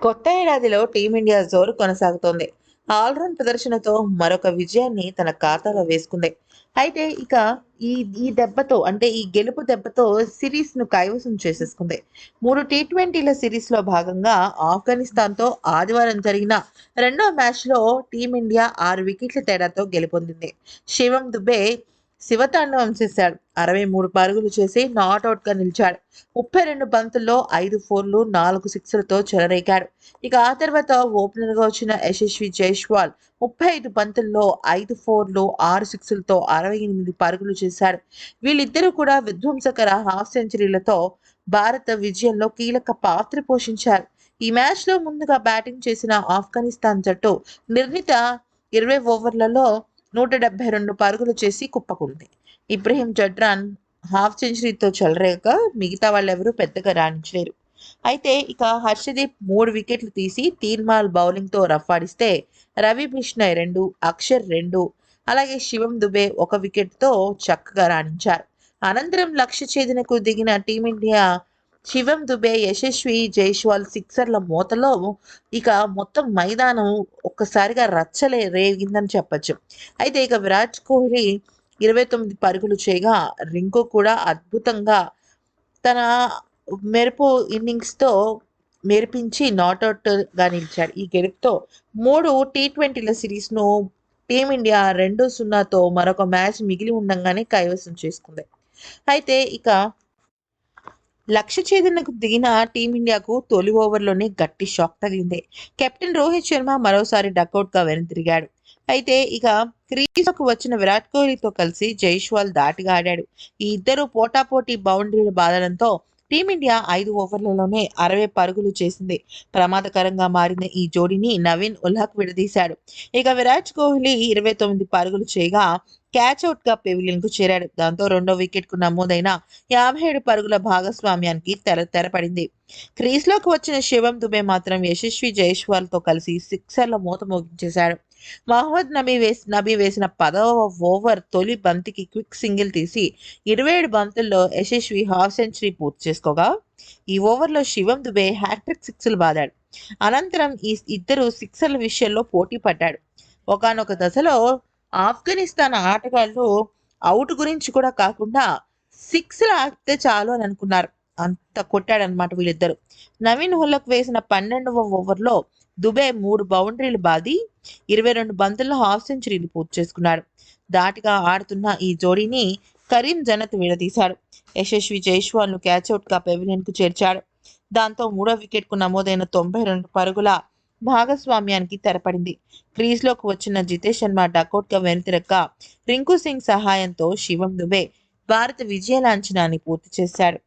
కొత్త ఏడాదిలో టీమిండియా జోరు కొనసాగుతోంది. ఆల్రౌండ్ ప్రదర్శనతో మరొక విజయాన్ని తన ఖాతాలో వేసుకుంది. అయితే ఇక ఈ ఈ దెబ్బతో అంటే ఈ గెలుపు దెబ్బతో సిరీస్ను కైవసం చేసేసుకుంది. మూడు టీ ట్వంటీల సిరీస్లో భాగంగా ఆఫ్ఘనిస్తాన్తో ఆదివారం జరిగిన రెండో మ్యాచ్లో టీమిండియా ఆరు వికెట్ల తేడాతో గెలుపొందింది. శివం దుబే శివతాండవం చేశాడు. అరవై మూడు పరుగులు చేసి నాట్అవుట్గా నిలిచాడు. ముప్పై రెండు బంతుల్లో ఐదు ఫోర్లు నాలుగు సిక్స్లతో చెలరేగాడు. ఇక ఆ తర్వాత ఓపెనర్గా వచ్చిన యశస్వి జైష్వాల్ ముప్పై ఐదు బంతుల్లో ఐదు ఫోర్లు ఆరు సిక్స్లతో అరవై ఎనిమిది పరుగులు చేశాడు. వీళ్ళిద్దరూ కూడా విధ్వంసకర హాఫ్ సెంచరీలతో భారత విజయంలో కీలక పాత్ర పోషించారు. ఈ మ్యాచ్లో ముందుగా బ్యాటింగ్ చేసిన ఆఫ్ఘనిస్తాన్ జట్టు నిర్ణీత ఇరవై ఓవర్లలో నూట డెబ్బై రెండు పరుగులు చేసి కుప్పకుంది. ఇబ్రహీం జడ్రాన్ హాఫ్ సెంచరీతో చెలరేక మిగతా వాళ్ళెవరూ పెద్దగా రాణించలేరు. అయితే ఇక హర్షదీప్ మూడు వికెట్లు తీసి తీర్మాల్ బౌలింగ్తో రఫాడిస్తే రవి బిష్ణయ్ రెండు అక్షర్ రెండు అలాగే శివం దుబే ఒక వికెట్తో చక్కగా రాణించారు. అనంతరం లక్ష్య ఛేదనకు దిగిన టీమిండియా శివం దుబే యశస్వి జైష్వాల్ సిక్సర్ల మూతలో ఇక మొత్తం మైదానం ఒక్కసారిగా రచ్చలే రేగిందని చెప్పచ్చు. అయితే ఇక విరాట్ కోహ్లీ ఇరవై తొమ్మిది పరుగులు చేయగా రింకు కూడా అద్భుతంగా తన మెరుపు ఇన్నింగ్స్తో మెరిపించి నాట్అవుట్గా నిలిచాడు. ఈ గెలుపుతో మూడు టీ ట్వంటీల సిరీస్ను టీమిండియా రెండు సున్నాతో మరొక మ్యాచ్ మిగిలి ఉండంగానే కైవసం చేసుకుంది. అయితే ఇక లక్ష్య ఛేదనకు దిగిన టీమిండియాకు తొలి ఓవర్లోనే గట్టి షాక్ తగిలింది. కెప్టెన్ రోహిత్ శర్మ మరోసారి డకౌట్గా వెనుతిరిగాడు. అయితే ఇక క్రీజుకు వచ్చిన విరాట్ కోహ్లీతో కలిసి జైష్వాల్ దాటిగా ఆడాడు. ఈ ఇద్దరు పోటాపోటీ బౌండరీలు బాదడంతో టీమిండియా ఐదు ఓవర్లలోనే అరవై పరుగులు చేసింది. ప్రమాదకరంగా మారిన ఈ జోడీని నవీన్ ఉల్హక్ విడదీశాడు. ఇక విరాట్ కోహ్లీ ఇరవై తొమ్మిది పరుగులు చేయగా క్యాచ్ అవుట్గా పెవిలియన్కు చేరాడు. దాంతో రెండో వికెట్కు నమోదైన యాభై ఏడు పరుగుల భాగస్వామ్యానికి తెర తెరపడింది. క్రీజ్లోకి వచ్చిన శివం దుబే మాత్రం యశస్వి జైస్వాల్తో కలిసి సిక్సర్ల మూత మోగించేశాడు. మహమ్మద్ నబీ వేసి నబీ వేసిన పదవ ఓవర్ తొలి బంతికి క్విక్ సింగిల్ తీసి ఇరవై ఏడు బంతుల్లో యశస్వి హాఫ్ సెంచరీ పూర్తి చేసుకోగా ఈ ఓవర్లో శివం దుబే హ్యాట్రిక్ సిక్స్లు బాదాడు. అనంతరం ఈ ఇద్దరు సిక్సర్ల విషయంలో పోటీ పడ్డాడు. ఒకనొక దశలో ఆఫ్ఘనిస్తాన్ ఆటగాళ్ళు అవుట్ గురించి కూడా కాకుండా సిక్స్ ఆడితే చాలు అని అనుకున్నారు. అంత కొట్టాడనమాట వీళ్ళిద్దరు. నవీన్ హుల్లకు వేసిన పన్నెండవ ఓవర్లో దుబే మూడు బౌండరీలు బాది ఇరవై రెండు బంతుల్లో హాఫ్ సెంచరీలు పూర్తి చేసుకున్నాడు. దాటిగా ఆడుతున్న ఈ జోడీని కరీం జనత్ విడదీశాడు. యశస్వి జైస్వాల్ను క్యాచ్అవుట్గా పెవిలియన్కు చేర్చాడు. దాంతో మూడో వికెట్కు నమోదైన తొంభై రెండు పరుగుల భాగస్వామ్యానికి తెరపడింది. క్రీజ్లోకి వచ్చిన జితేష్ శర్మ డకౌట్గా వెనుతిరక్క రింకు సింగ్ సహాయంతో శివం దుబే భారత విజయ లాంఛనాన్ని పూర్తి చేశాడు